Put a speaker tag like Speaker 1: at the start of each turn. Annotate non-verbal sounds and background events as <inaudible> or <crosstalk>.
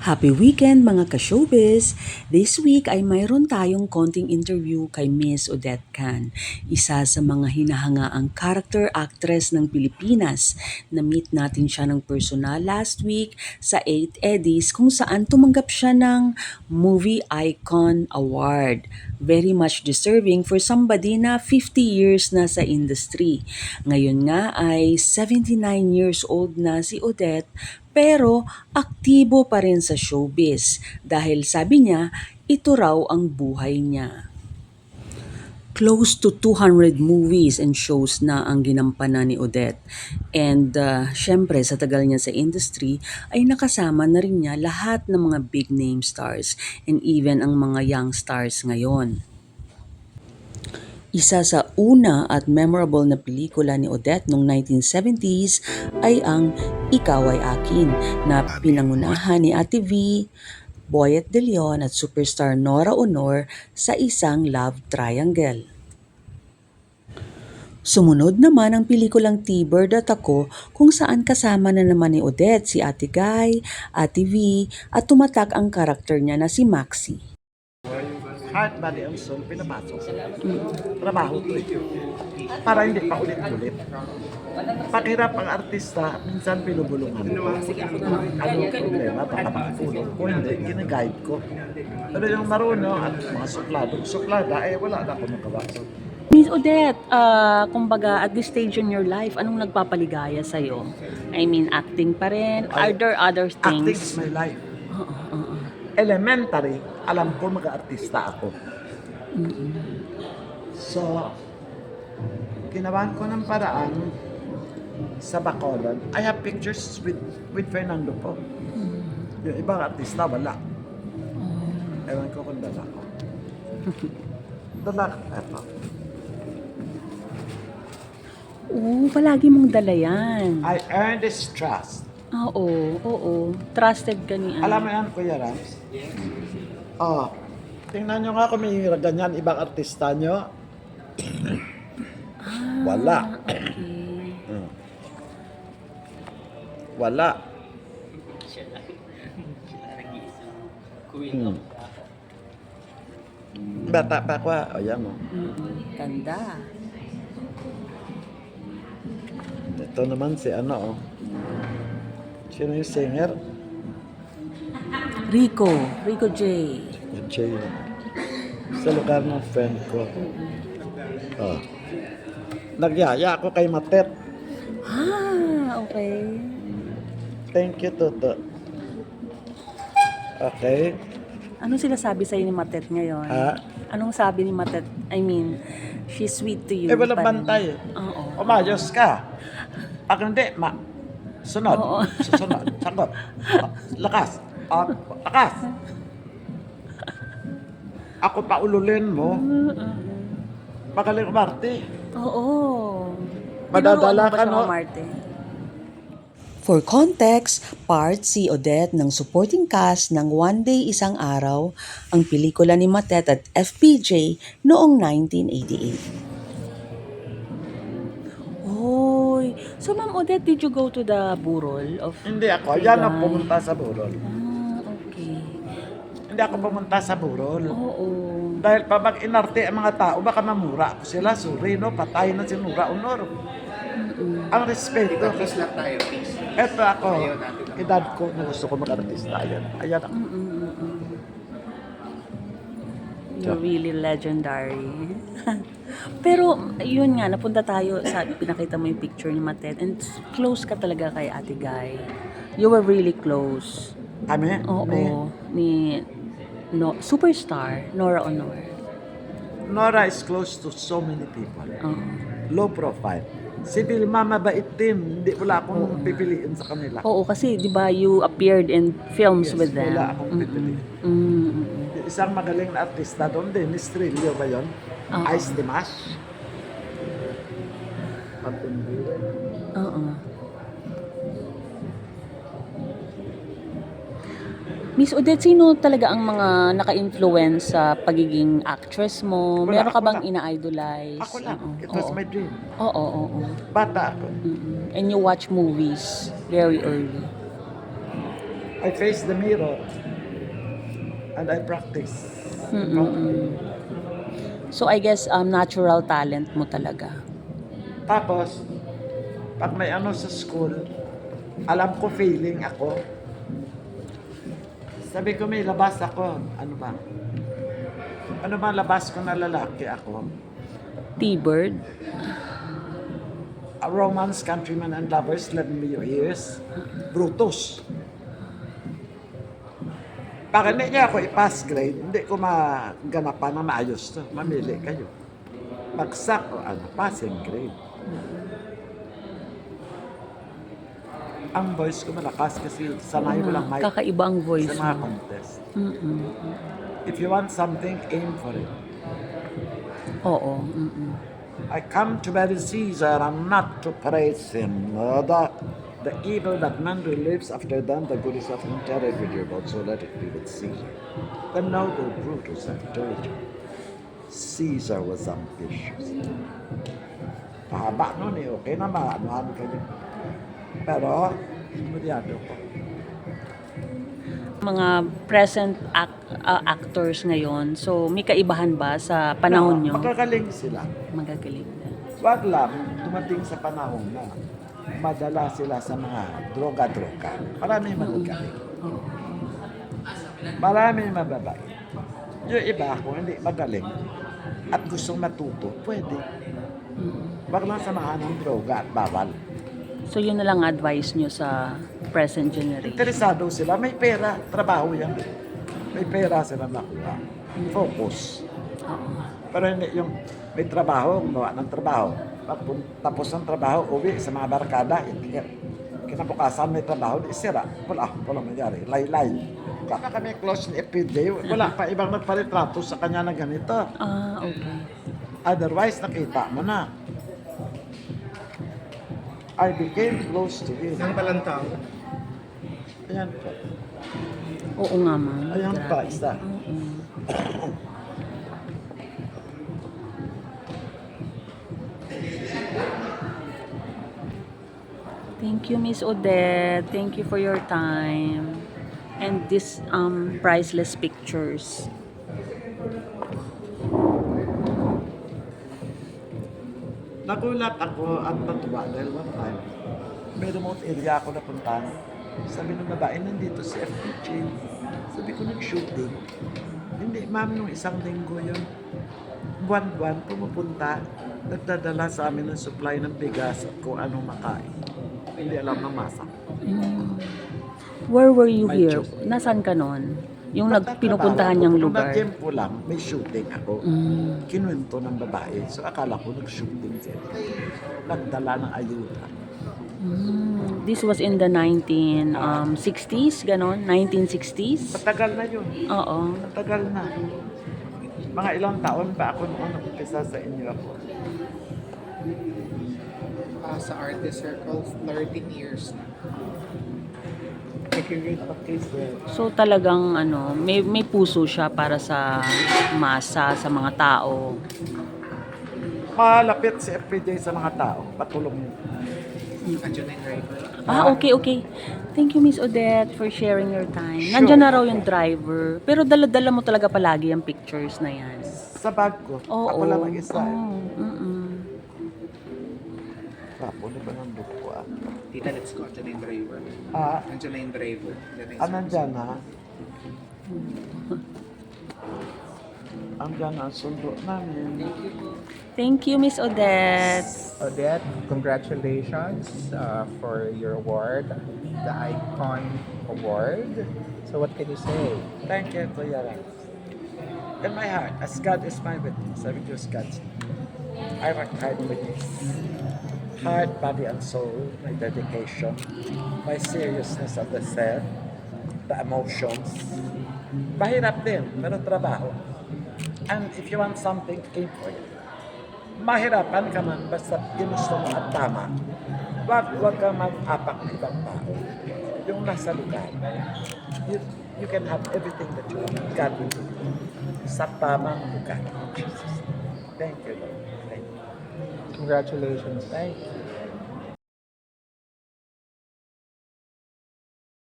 Speaker 1: Happy weekend mga ka-showbiz! This week ay mayroon tayong konting interview kay Miss Odette Can, isa sa mga hinahangaang character actress ng Pilipinas. Na-meet natin siya ng personal last week sa 8 Eddies kung saan tumanggap siya ng Movie Icon Award. Very much deserving for somebody na 50 years na sa industry. Ngayon nga ay 79 years old na si Odette pero aktibo pa rin sa showbiz dahil sabi niya, ito raw ang buhay niya. Close to 200 movies and shows na ang ginampanan ni Odette. And uh, syempre sa tagal niya sa industry ay nakasama na rin niya lahat ng mga big name stars and even ang mga young stars ngayon. Isa sa una at memorable na pelikula ni Odette noong 1970s ay ang Ikaw ay Akin na pinangunahan ni Ate V, Boyet De Leon at superstar Nora Honor sa isang love triangle. Sumunod naman ang pelikulang T-Bird at Ako kung saan kasama na naman ni Odette si Ate Guy, Ate V at tumatak ang karakter niya na si Maxi.
Speaker 2: Heart, body, and soul, pinapasok. Trabaho to eh. Para hindi pa ulit-ulit. Paghirap ang artista, minsan pinubulungan ko. Ano ang problema? Baka makatulong ko, hindi, ginaguide ko. Pero yung marunong at mga suplado, suplada, eh wala na ako magawa.
Speaker 1: Miss Odette, uh, kumbaga at this stage in your life, anong nagpapaligaya sa'yo? I mean, acting pa rin? Are there other
Speaker 2: acting
Speaker 1: things?
Speaker 2: is my life. Elementary, alam ko mag-artista ako. So, ginawan ko ng paraan sa Bacolod. I have pictures with with Fernando po. Yung ibang artista, wala. Ewan ko kung dala ko. <laughs> Dala ko, eto.
Speaker 1: Oo, palagi mong dala yan.
Speaker 2: I earned this trust.
Speaker 1: Oo, oo. Trusted ka ni
Speaker 2: Alam mo yan, Kuya Rams? Oh, tingnan nyo nga kung may ganyan ibang artista nyo. Wala.
Speaker 1: Okay.
Speaker 2: Wala. Hmm. Bata pa ako, ah. o yan o.
Speaker 1: Mm-mm. Ganda.
Speaker 2: Ito naman si ano o. Sino yung singer?
Speaker 1: Rico, Rico J.
Speaker 2: Jay. Sa lugar ng friend ko. Oh. Nagyaya ako kay Matet.
Speaker 1: Ah, okay.
Speaker 2: Thank you, Toto. Okay.
Speaker 1: Anong sinasabi sa'yo ni Matet ngayon?
Speaker 2: Ha?
Speaker 1: Anong sabi ni Matet? I mean, she's sweet to you.
Speaker 2: Eh, walang bantay.
Speaker 1: Oo.
Speaker 2: Umayos ka. Pag hindi, ma, sunod.
Speaker 1: Oo.
Speaker 2: Susunod. Sagot. Lakas. Ah, lakas. Ako pa ululin mo. Magaling umarte.
Speaker 1: Oo.
Speaker 2: Madadala
Speaker 1: ba
Speaker 2: ka, no?
Speaker 1: umarte? For context, part si Odette ng supporting cast ng One Day Isang Araw, ang pelikula ni Matet at FPJ noong 1988. So Ma'am Odette, did you go to the Burol of
Speaker 2: Hindi ako. Yan ang pumunta sa Burol.
Speaker 1: Ah, okay.
Speaker 2: Hindi ako pumunta sa Burol.
Speaker 1: Oo.
Speaker 2: Dahil pa pag inarte ang mga tao, baka mamura ako sila. Sorry, no? Patay na si Nura Honor. Ang respeto.
Speaker 3: Tapos lang tayo.
Speaker 2: Eto ako, edad ko na gusto ko mag-artista. Ayan, ayan ako.
Speaker 1: You're really legendary. <laughs> Pero, yun nga, napunta tayo sa, pinakita mo yung picture ni Matet and close ka talaga kay Ate Guy. You were really close.
Speaker 2: Kami?
Speaker 1: Oo,
Speaker 2: Ni-
Speaker 1: ni no, superstar, Nora Honor.
Speaker 2: Nora is close to so many people.
Speaker 1: Oo.
Speaker 2: Low profile. Si Vilma mabait din. Hindi wala akong pipiliin sa kanila.
Speaker 1: Oo, kasi di ba you appeared in films
Speaker 2: Yes,
Speaker 1: with them.
Speaker 2: Wala akong pipiliin.
Speaker 1: Mm,
Speaker 2: Isang magaling na artista doon din, Strillo ba yun?
Speaker 1: Oo.
Speaker 2: Ice Dimash. Patindi.
Speaker 1: Oo. Miss Odette, sino talaga ang mga naka-influence sa pagiging actress mo?
Speaker 2: Wala,
Speaker 1: Meron ka
Speaker 2: ako
Speaker 1: bang
Speaker 2: lang.
Speaker 1: ina-idolize?
Speaker 2: Ako lang.
Speaker 1: Oo,
Speaker 2: It was
Speaker 1: oo.
Speaker 2: my dream.
Speaker 1: Oo, oo, oo.
Speaker 2: Bata ako.
Speaker 1: Mm-mm. And you watch movies very early.
Speaker 2: I face the mirror and I practice.
Speaker 1: So I guess um, natural talent mo talaga.
Speaker 2: Tapos, pag may ano sa school, alam ko feeling ako. Sabi ko may labas ako. Ano ba? Ano ba labas ko na lalaki ako?
Speaker 1: T-bird.
Speaker 2: A romance, countrymen, and lovers, lend me your ears. Brutus. Bakit hindi niya ako i-pass grade, hindi ko maganapan na maayos to. Mamili kayo. Bagsak o ano, passing grade. Ang voice ko malakas kasi sanay ko lang mic
Speaker 1: Kakaiba ang voice
Speaker 2: sa mga
Speaker 1: mo.
Speaker 2: contest.
Speaker 1: Mm-mm.
Speaker 2: If you want something, aim for it.
Speaker 1: Oo. Mm-mm.
Speaker 2: I come to bury Caesar and not to praise him. Uh, the, evil that man relieves after them, the good is of interrogable, so let it be with Caesar. The noble Brutus had told you. Caesar was ambitious. Pahaba nun eh, okay na maanuhan kayo. Pero, mudyado ko.
Speaker 1: Mga present act- uh, actors ngayon, so may kaibahan ba sa panahon nyo?
Speaker 2: Magkagaling sila.
Speaker 1: Magagaling na.
Speaker 2: Wag lang, dumating sa panahon na madala sila sa mga droga-droga. Marami magagaling.
Speaker 1: Oo.
Speaker 2: Marami mababait. Yung iba kung hindi magaling at gustong matuto, pwede. Wag lang samahan ng droga at bawal.
Speaker 1: So yun na lang advice nyo sa present generation.
Speaker 2: Interesado sila, may pera, trabaho yan. May pera sila nakuha. Focus. Pero hindi yung may trabaho, gumawa ng trabaho. Tapos ng trabaho, uwi sa mga barkada, hindi. Kinabukasan may trabaho, di sira. Wala, wala mangyari. Laylay. Kaya kami close ni FPJ, wala pa ibang nagpalitrato sa kanya na ganito.
Speaker 1: Ah, okay.
Speaker 2: Otherwise, nakita mo na. I became close to him.
Speaker 3: Isang palantang.
Speaker 2: Ayan po.
Speaker 1: Oo nga, ma'am.
Speaker 2: Ayan pa, isa.
Speaker 1: Oo. <coughs> Thank you, Miss Odette. Thank you for your time. And this um priceless pictures.
Speaker 2: Nagulat ako at natuwa dahil one time, may remote area ako napuntahan. Sabi ng babae, nandito si FPJ. Sabi ko, nag-shooting. Hindi, ma'am, nung isang linggo yun. Buwan-buwan, pumupunta. Nagdadala sa amin ng supply ng bigas at kung anong makain. Hindi alam ng masa.
Speaker 1: Mm. Where were you
Speaker 2: May
Speaker 1: here?
Speaker 2: joke.
Speaker 1: Nasaan ka noon? Yung nag pinupuntahan niyang
Speaker 2: Nung
Speaker 1: lugar.
Speaker 2: nag-camp ko lang, may shooting ako.
Speaker 1: Mm.
Speaker 2: Kinuwento ng babae. So akala ko nag-shooting sila. Nagdala ng ayuda.
Speaker 1: Mm. This was in the 1960s, ganon? 1960s?
Speaker 2: Matagal na yun.
Speaker 1: Oo.
Speaker 2: Matagal na. Mga ilang taon pa ako noon nag-umpisa sa inyo ako.
Speaker 3: Ah, sa artist circle, 13 years na.
Speaker 1: So talagang ano, may may puso siya para sa masa, sa mga tao.
Speaker 2: Malapit si FPJ sa mga tao. Patulong
Speaker 3: driver.
Speaker 1: Ah, okay, okay. Thank you, Miss Odette, for sharing your time.
Speaker 2: Sure.
Speaker 1: Nandiyan na raw yung driver. Pero dala-dala mo talaga palagi yung pictures na yan.
Speaker 2: Sa bag ko.
Speaker 1: Oo.
Speaker 2: Ako lang mag-isa.
Speaker 1: Oo, mm-mm.
Speaker 2: Tapo na ba ng book ko ah?
Speaker 3: Tita, let's go. Andiyan na yung driver.
Speaker 2: Ah,
Speaker 3: Andiyan na yung driver. Andiyan na yung
Speaker 2: ah nandyan ha? Andyan ang sundo namin.
Speaker 1: Thank you, Miss Odette.
Speaker 4: Odette, congratulations uh, for your award, the Icon Award. So what can you say?
Speaker 2: Thank you, Kuya Rex. In my heart, as God is my witness, I will use God's name. I work hard with this. Heart, body, and soul, my dedication, my seriousness of the self, the emotions. Mahirap din, pero trabaho. And if you want something, aim for it. Mahirapan ka man, basta ginusto mo at tama. Wag, wag ka mag-apak ng ibang tao. Yung nasa lugar. You, you can have everything that you want. God will give you. Sa tamang lugar. Jesus. Thank you, Lord.
Speaker 4: Congratulations.
Speaker 2: Thank you.